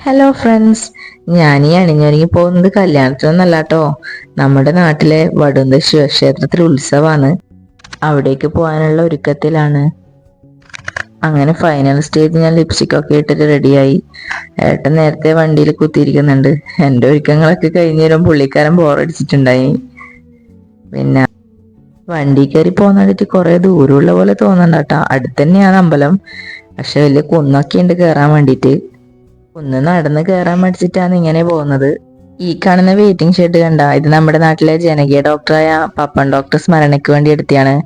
Hello friends ഞാൻ ഈ അണിഞ്ഞൊരുങ്ങി പോകുന്നത് കല്യാണത്തിനൊന്നല്ല കേട്ടോ നമ്മുടെ നാട്ടിലെ വടുന്ത ശിവക്ഷേത്രത്തിൽ ഉത്സവമാണ് അവിടേക്ക് പോകാനുള്ള ഒരുക്കത്തിലാണ്. അങ്ങനെ ഫൈനൽ സ്റ്റേജ് ഞാൻ ലിപ്സ്റ്റിക് ഒക്കെ ഇട്ടിട്ട് റെഡിയായി ഏട്ടൻ നേരത്തെ വണ്ടിയിൽ കുത്തിയിരിക്കുന്നുണ്ട്. എന്റെ ഒരുക്കങ്ങളൊക്കെ കഴിഞ്ഞ് വരും പുള്ളിക്കാരൻ ബോറടിച്ചിട്ടുണ്ടായി പിന്നെ വണ്ടി കയറി പോകുന്നിട്ട് കുറെ ദൂരമുള്ള പോലെ തോന്നണ്ട കേട്ടോ അമ്പലം. പക്ഷെ വലിയ കുന്നൊക്കെ ഉണ്ട് കയറാൻ വേണ്ടിയിട്ട്. ഒന്ന് നടന്ന് കയറാൻ മടിച്ചിട്ടാണ് ഇങ്ങനെ പോകുന്നത്. ഈ കാണുന്ന വെയിറ്റിംഗ് ഷെഡ് കണ്ട ഇത് നമ്മുടെ നാട്ടിലെ ജനകീയ ഡോക്ടറായ പപ്പൻ ഡോക്ടർ സ്മരണയ്ക്ക് വേണ്ടി എടുത്തിയാണ്.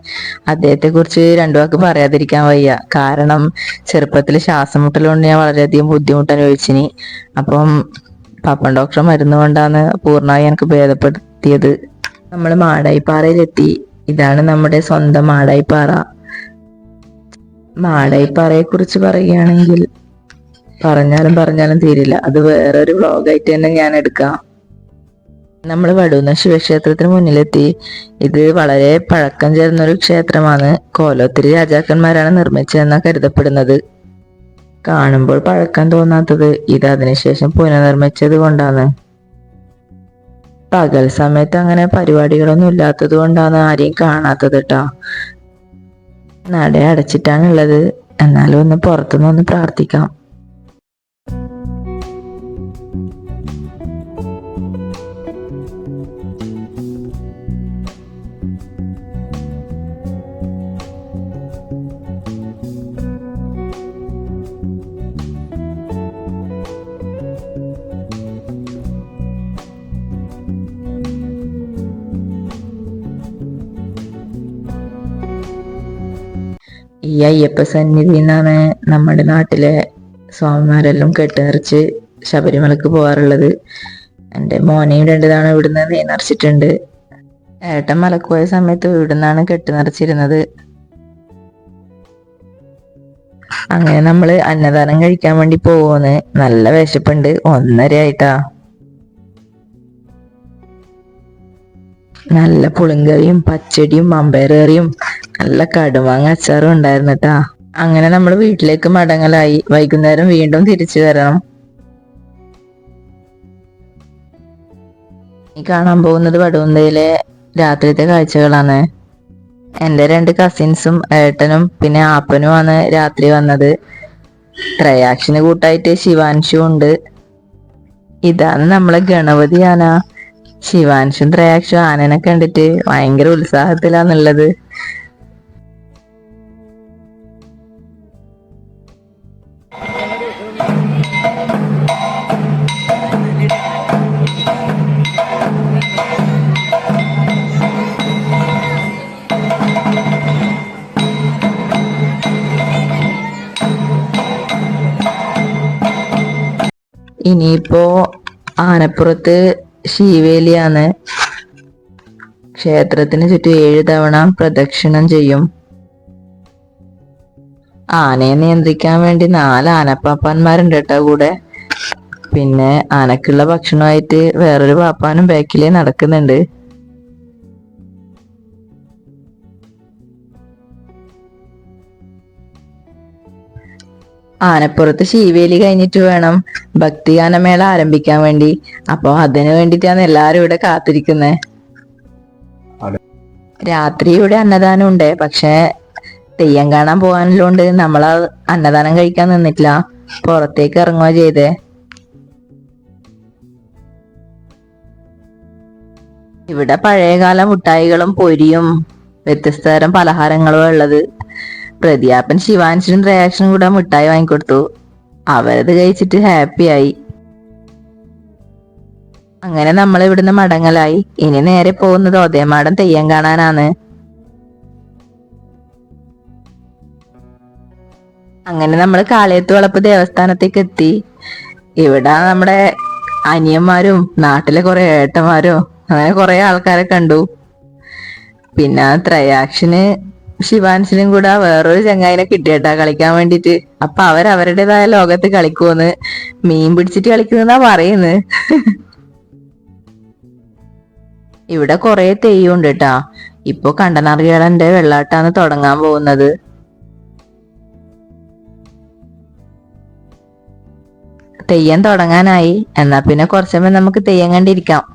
അദ്ദേഹത്തെ കുറിച്ച് രണ്ടു വാക്ക് പറയാതിരിക്കാൻ വയ്യ. കാരണം ചെറുപ്പത്തിൽ ശ്വാസം മുട്ടലുകൊണ്ട് ഞാൻ വളരെയധികം ബുദ്ധിമുട്ട് അനുഭവിച്ചിനി അപ്പം പപ്പൻ ഡോക്ടർ മരുന്ന് കൊണ്ടാണ് പൂർണമായി എനിക്ക് ഭേദപ്പെടുത്തിയത്. നമ്മൾ മാടായിപ്പാറയിലെത്തി ഇതാണ് നമ്മുടെ സ്വന്തം മാടായിപ്പാറ മാടായിപ്പാറയെ കുറിച്ച് പറയുകയാണെങ്കിൽ പറഞ്ഞാലും പറഞ്ഞാലും തീരില്ല. അത് വേറൊരു വ്ളോഗായിട്ട് തന്നെ ഞാൻ എടുക്കാം. നമ്മൾ വടുന്ന ശിവക്ഷേത്രത്തിന് മുന്നിലെത്തി. ഇത് വളരെ പഴക്കം ചേർന്നൊരു ക്ഷേത്രമാണ്. കോലോത്തിരി രാജാക്കന്മാരാണ് നിർമ്മിച്ചതെന്ന് കരുതപ്പെടുന്നത്. കാണുമ്പോൾ പഴക്കം തോന്നാത്തത് ഇത് അതിനുശേഷം പുനർനിർമ്മിച്ചത് കൊണ്ടാണ്. പകൽ സമയത്ത് അങ്ങനെ പരിപാടികളൊന്നും ഇല്ലാത്തത് കൊണ്ടാണ് ആരെയും കാണാത്തത് കേട്ടോ നട അടച്ചിട്ടാണുള്ളത്. എന്നാലും ഒന്ന് പുറത്തുനിന്ന് ഒന്ന് പ്രാർത്ഥിക്കാം. ഈ അയ്യപ്പ സന്നിധി എന്നാണ് നമ്മുടെ നാട്ടിലെ സ്വാമിമാരെല്ലാം കെട്ടറിച്ച് ശബരിമലക്ക് പോകാറുള്ളത് എന്റെ മോനെയും രണ്ട് തവണ ഇവിടുന്ന് നിറച്ചിട്ടുണ്ട് ഏട്ടൻ മലക്ക് പോയ സമയത്ത് ഇവിടുന്നാണ് കെട്ട് നിറച്ചിരുന്നത് അങ്ങനെ നമ്മൾ അന്നദാനം കഴിക്കാൻ വേണ്ടി പോവുന്നു നല്ല വിശപ്പുണ്ട്. ഒന്നര ആയിട്ടാ നല്ല പുളിങ്കറിയും പച്ചടിയും മമ്പയറേറിയും നല്ല കടുമാങ്ങ അച്ചാറും ഉണ്ടായിരുന്നു കേട്ടാ അങ്ങനെ നമ്മൾ വീട്ടിലേക്ക് മടങ്ങലായി. വൈകുന്നേരം വീണ്ടും തിരിച്ചു വരണം. ഈ കാണാൻ പോകുന്നത് വടുവന്തയിലെ രാത്രിത്തെ കാഴ്ചകളാണ്. എന്റെ രണ്ട് കസിൻസും ഏട്ടനും പിന്നെ ആപ്പനുമാണ് രാത്രി വന്നത്. ത്രയാക്ഷന് കൂട്ടായിട്ട് ശിവാൻഷു ഉണ്ട്. ഇതാണ് നമ്മളെ ഗണപതി ആന ശിവാൻഷും ത്രയാക്ഷും ആനനെ കണ്ടിട്ട് ഭയങ്കര ഉത്സാഹത്തിലാന്നുള്ളത്. ഇനിയിപ്പോ ആനപ്പുറത്ത് ശീവേലിയാണ്. ക്ഷേത്രത്തിന് ചുറ്റും ഏഴ് തവണ പ്രദക്ഷിണം ചെയ്യും. ആനയെ നിയന്ത്രിക്കാൻ വേണ്ടി നാല് ആനപ്പാപ്പാന്മാരുണ്ട് കേട്ടോ കൂടെ. പിന്നെ ആനക്കുള്ള ഭക്ഷണമായിട്ട് വേറൊരു പാപ്പാനും ബാക്കിലേ നടക്കുന്നുണ്ട്. ആനപ്പുറത്ത് ശീവേലി കഴിഞ്ഞിട്ട് വേണം ഭക്തിഗാനമേള ആരംഭിക്കാൻ വേണ്ടി. അപ്പൊ അതിനു വേണ്ടിയിട്ടാണ് എല്ലാരും ഇവിടെ കാത്തിരിക്കുന്നത് രാത്രി ഇവിടെ അന്നദാനം ഉണ്ട്. പക്ഷെ തെയ്യം കാണാൻ പോകാനുള്ളതുകൊണ്ട് നമ്മൾ അന്നദാനം കഴിക്കാൻ നിന്നിട്ടില്ല. പുറത്തേക്ക് ഇറങ്ങുക ചെയ്തേ. ഇവിടെ പഴയകാല മുട്ടായികളും പൊരിയും വ്യത്യസ്ത തരം പലഹാരങ്ങളും ഉള്ളത്. പ്രതിയാപ്പൻ ശിവാൻഷിനും റിയാക്ഷനും കൂടെ മിഠായി വാങ്ങിക്കൊടുത്തു. അവരത് കഴിച്ചിട്ട് ഹാപ്പിയായി അങ്ങനെ നമ്മൾ ഇവിടുന്ന് മടങ്ങലായി. ഇനി നേരെ പോകുന്നത് ഒതേമാടം തെയ്യം കാണാനാണ്. അങ്ങനെ നമ്മൾ കാളിയത്ത് വളപ്പ് ദേവസ്ഥാനത്തേക്ക് എത്തി. ഇവിടെ നമ്മുടെ അനിയന്മാരും നാട്ടിലെ കുറെ ഏട്ടന്മാരും അങ്ങനെ കുറെ ആൾക്കാരെ കണ്ടു. പിന്നെ ത്രയാക്ഷന് ശിവാൻസിനും കൂടെ വേറൊരു ചങ്ങായിനെ കിട്ടിയട്ടാ കളിക്കാൻ വേണ്ടിട്ട് അപ്പൊ അവർ അവരുടേതായ ലോകത്ത് കളിക്കുമെന്ന് മീൻ പിടിച്ചിട്ട് കളിക്കുന്നതാ പറയുന്നത് ഇവിടെ കൊറേ തെയ്യമുണ്ട് കേട്ടാ ഇപ്പൊ കണ്ടനറിയാളന്റെ വെള്ളാട്ടാണ് തുടങ്ങാൻ പോകുന്നത്. തെയ്യം തുടങ്ങാനായി. എന്നാ പിന്നെ കുറച്ചമ്മ നമുക്ക് തെയ്യം കണ്ടിരിക്കാം.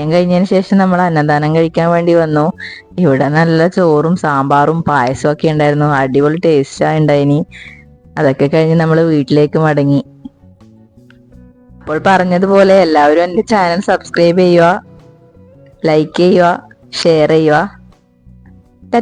തെയ്യം കഴിഞ്ഞതിന് ശേഷം നമ്മൾ അന്നദാനം കഴിക്കാൻ വേണ്ടി വന്നു. ഇവിടെ നല്ല ചോറും സാമ്പാറും പായസവും ഒക്കെ ഉണ്ടായിരുന്നു. അടിപൊളി ടേസ്റ്റാ ഉണ്ടായിനി. അതൊക്കെ കഴിഞ്ഞ് നമ്മൾ വീട്ടിലേക്ക് മടങ്ങി. അപ്പോൾ പറഞ്ഞതുപോലെ എല്ലാവരും എന്റെ ചാനൽ സബ്സ്ക്രൈബ് ചെയ്യുക ലൈക്ക് ചെയ്യുക ഷെയർ ചെയ്യുക.